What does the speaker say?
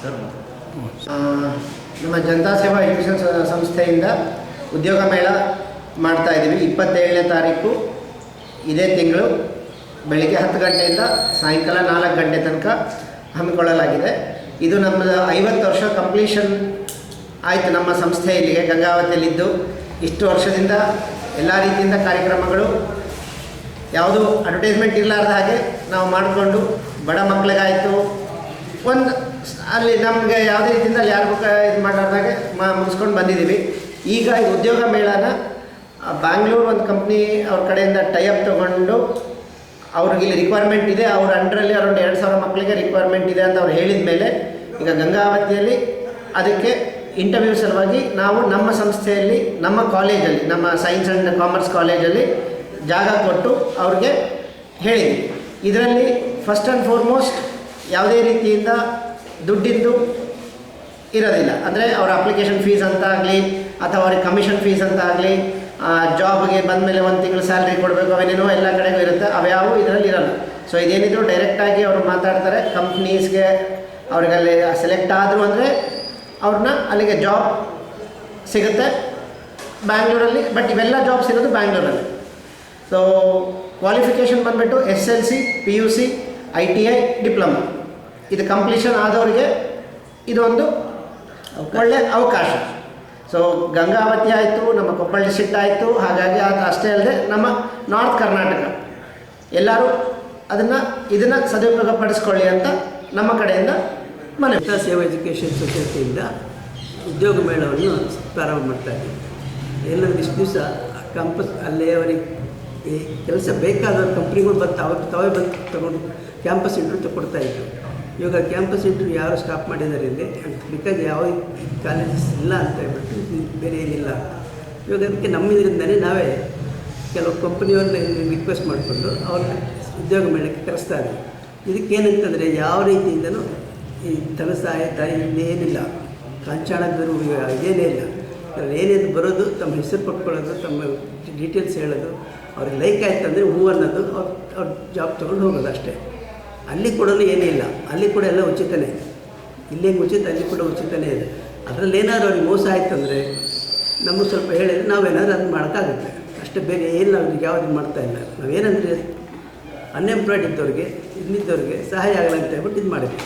Sir. ನಮ್ಮ ಜನತಾ ಸೇವಾ education ಸಂಸ್ಥೆಯಿಂದ ಉದ್ಯೋಗ ಮೇಳ ಮಾಡ್ತಾ ಇದ್ದೀವಿ. ಇಪ್ಪತ್ತೇಳನೇ ತಾರೀಕು ಇದೇ ತಿಂಗಳು ಬೆಳಿಗ್ಗೆ ಹತ್ತು ಗಂಟೆಯಿಂದ ಸಾಯಂಕಾಲ ನಾಲ್ಕು ಗಂಟೆ ತನಕ ಹಮ್ಮಿಕೊಳ್ಳಲಾಗಿದೆ. ಇದು ನಮ್ಮದು ಐವತ್ತು ವರ್ಷ ಕಂಪ್ಲೀಷನ್ ಆಯಿತು ನಮ್ಮ ಸಂಸ್ಥೆ ಇಲ್ಲಿಗೆ. ಗಂಗಾವತಿಯಲ್ಲಿದ್ದು ಇಷ್ಟು ವರ್ಷದಿಂದ ಎಲ್ಲ ರೀತಿಯಿಂದ ಕಾರ್ಯಕ್ರಮಗಳು ಯಾವುದು ಅಡ್ವರ್ಟೈಸ್ಮೆಂಟ್ ಇರಲಾರ್ದ ಹಾಗೆ ನಾವು ಮಾಡಿಕೊಂಡು ಬಡ ಮಕ್ಕಳಿಗಾಯಿತು ಒಂದು ಅಲ್ಲಿ ನಮಗೆ ಯಾವುದೇ ರೀತಿಯಿಂದ ಅಲ್ಲಿ ಯಾರು ಇದು ಮಾಡಲಾರ್ದಾಗೆ ಮಾ ಮುಗಿಸ್ಕೊಂಡು ಬಂದಿದ್ದೀವಿ. ಈಗ ಉದ್ಯೋಗ ಮೇಳನ ಬ್ಯಾಂಗ್ಳೂರು ಒಂದು ಕಂಪ್ನಿ ಅವ್ರ ಕಡೆಯಿಂದ ಟೈಅಪ್ ತೊಗೊಂಡು ಅವ್ರಿಗೆ ಇಲ್ಲಿ ರಿಕ್ವೈರ್ಮೆಂಟ್ ಇದೆ. ಅವ್ರ ಅಂಡ್ರಲ್ಲಿ ಅರೌಂಡ್ ಎರಡು ಸಾವಿರ ಮಕ್ಕಳಿಗೆ ರಿಕ್ವೈರ್ಮೆಂಟ್ ಇದೆ ಅಂತ ಅವ್ರು ಹೇಳಿದ ಮೇಲೆ ಈಗ ಗಂಗಾವತಿಯಲ್ಲಿ ಅದಕ್ಕೆ ಇಂಟರ್ವ್ಯೂ ಸಲುವಾಗಿ ನಾವು ನಮ್ಮ ಸಂಸ್ಥೆಯಲ್ಲಿ, ನಮ್ಮ ಕಾಲೇಜಲ್ಲಿ ನಮ್ಮ ಸೈನ್ಸ್ ಆ್ಯಂಡ್ ಕಾಮರ್ಸ್ ಕಾಲೇಜಲ್ಲಿ ಜಾಗ ಕೊಟ್ಟು ಅವ್ರಿಗೆ ಹೇಳಿದ್ವಿ. ಇದರಲ್ಲಿ ಫಸ್ಟ್ ಆ್ಯಂಡ್ ಫಾರ್ಮೋಸ್ಟ್ ಯಾವುದೇ ರೀತಿಯಿಂದ ದುಡ್ಡಿದ್ದು ಇರೋದಿಲ್ಲ. ಅಂದರೆ ಅವರ ಅಪ್ಲಿಕೇಶನ್ ಫೀಸ್ ಅಂತ ಆಗಲಿ, ಅಥವಾ ಅವ್ರಿಗೆ ಕಮಿಷನ್ ಫೀಸ್ ಅಂತ ಆಗಲಿ ಜಾಬ್ಗೆ ಬಂದಮೇಲೆ ಒಂದು ತಿಂಗಳು ಸ್ಯಾಲ್ರಿ ಕೊಡಬೇಕು, ಅವೇನೇನೋ ಎಲ್ಲ ಕಡೆಗೂ ಇರುತ್ತೆ, ಅವ್ಯಾವು ಇದರಲ್ಲಿ ಇರಲ್ಲ. ಸೊ ಇದೇನಿದ್ರು ಡೈರೆಕ್ಟಾಗಿ ಅವರು ಮಾತಾಡ್ತಾರೆ ಕಂಪ್ನೀಸ್ಗೆ ಅವ್ರಿಗೆ ಅಲ್ಲಿ ಸೆಲೆಕ್ಟ್ ಆದರು ಅಂದರೆ ಅವ್ರನ್ನ ಅಲ್ಲಿಗೆ ಜಾಬ್ ಸಿಗುತ್ತೆ ಬ್ಯಾಂಗ್ಳೂರಲ್ಲಿ ಬಟ್ ಇವೆಲ್ಲ ಜಾಬ್ಸ್ ಇರೋದು ಬ್ಯಾಂಗ್ಳೂರಲ್ಲಿ ಸೊ ಕ್ವಾಲಿಫಿಕೇಷನ್ ಬಂದುಬಿಟ್ಟು S L C P U C I T I diploma ಇದು ಕಂಪ್ಲೀಷನ್ ಆದವರಿಗೆ ಇದೊಂದು ಒಳ್ಳೆ ಅವಕಾಶ. ಸೊ ಗಂಗಾವತಿ ಆಯಿತು, ನಮ್ಮ ಕೊಪ್ಪಳ ಡಿಸ್ಟ್ರಿಕ್ಟ್ ಆಯಿತು, ಹಾಗಾಗಿ ಅದು ಅಷ್ಟೇ ಅಲ್ಲದೆ ನಮ್ಮ ನಾರ್ತ್ ಕರ್ನಾಟಕ ಎಲ್ಲರೂ ಅದನ್ನು, ಇದನ್ನು ಸದುಪಯೋಗ ಪಡಿಸ್ಕೊಳ್ಳಿ ಅಂತ ನಮ್ಮ ಕಡೆಯಿಂದ ಮನೆ ಸೇವಾ ಎಜುಕೇಷನ್ ಸೊಸೈಟಿಯಿಂದ ಉದ್ಯೋಗ ಮೇಳವನ್ನು ಪ್ರಾರಂಭ ಮಾಡ್ತಾ ಇದ್ದೀವಿ. ಎಲ್ಲ ಇಷ್ಟು ದಿವಸ ಕಂಪಸ್ ಅಲ್ಲೇ ಅವರಿಗೆ ಕೆಲಸ ಬೇಕಾದ ಕಂಪ್ನಿಗಳು ಬಂದು ತಾವೇ ತಾವೇ ಬಂದು ತಗೊಂಡು ಕ್ಯಾಂಪಸ್ ಇಂಟರ್ವ್ಯೂ ತಗೊಡ್ತಾ ಇದ್ರು. ಇವಾಗ ಕ್ಯಾಂಪಸ್ ಇಂಟ್ರೂ ಯಾರು ಸ್ಟಾಪ್ ಮಾಡಿದ್ದಾರೆ ಇಲ್ಲಿ? ಬಿಕಾಸ್ ಯಾವ ಕಾಲೇಜಸ್ ಇಲ್ಲ ಅಂತ ಹೇಳ್ಬಿಟ್ಟು ಬೇರೆ ಏನಿಲ್ಲ. ಇವಾಗ ಅದಕ್ಕೆ ನಮ್ಮ ಇದರಿಂದಲೇ ನಾವೇ ಕೆಲವು ಕಂಪ್ನಿಯವ್ರನ್ನ ರಿಕ್ವೆಸ್ಟ್ ಮಾಡಿಕೊಂಡು ಅವ್ರನ್ನ ಉದ್ಯೋಗ ಮೇಳಕ್ಕೆ ಕರೆಸ್ತಾ ಇದ್ದೀವಿ. ಇದಕ್ಕೇನಂತಂದರೆ ಯಾವ ರೀತಿಯಿಂದನೂ ಈ ಧನ ತಾಯಿ ಇನ್ನೇನಿಲ್ಲ ಕಾಂಚಾಣ ಗುರು ಇದೇನೇ ಇಲ್ಲ. ಅವ್ರು ಏನೇನು ಬರೋದು, ತಮ್ಮ ಹೆಸರು ಪಟ್ಕೊಳ್ಳೋದು ತಮ್ಮ ಡೀಟೇಲ್ಸ್ ಹೇಳೋದು, ಅವ್ರಿಗೆ ಲೈಕ್ ಆಯ್ತು ಅಂದರೆ ಹೂ ಅನ್ನೋದು ಅವ್ರು ಅವ್ರ ಜಾಬ್ ತೊಗೊಂಡು ಹೋಗೋದು ಅಷ್ಟೇ. ಅಲ್ಲಿ ಕೂಡ ಏನೂ ಇಲ್ಲ. ಅಲ್ಲಿ ಕೂಡ ಎಲ್ಲ ಉಚಿತನೇ. ಇಲ್ಲಿ ಹೆಂಗೆ ಉಚಿತ? ಅಲ್ಲಿ ಕೂಡ ಉಚಿತನೇ ಇದೆ. ಅದರಲ್ಲಿ ಏನಾದರೂ ಅವ್ರಿಗೆ ಮೋಸ ಆಯಿತು ಅಂದರೆ ನಮಗೆ ಸ್ವಲ್ಪ ಹೇಳಿದರೆ ನಾವೇನಾದ್ರು ಅದನ್ನು ಮಾಡೋಕ್ಕಾಗುತ್ತೆ. ಅಷ್ಟೇ ಬೇರೆ ಏನು ನಾವು ಯಾವುದು ಮಾಡ್ತಾ ಇಲ್ಲ. ನಾವೇನಂದರೆ ಅನ್ಎಂಪ್ಲಾಯ್ಡ್ ಇದ್ದವ್ರಿಗೆ ಇನ್ನಿದ್ದವ್ರಿಗೆ ಸಹಾಯ ಆಗಲ್ಲ ಅಂತ ಹೇಳ್ಬಿಟ್ಟು ಇದು ಮಾಡಿದ್ವಿ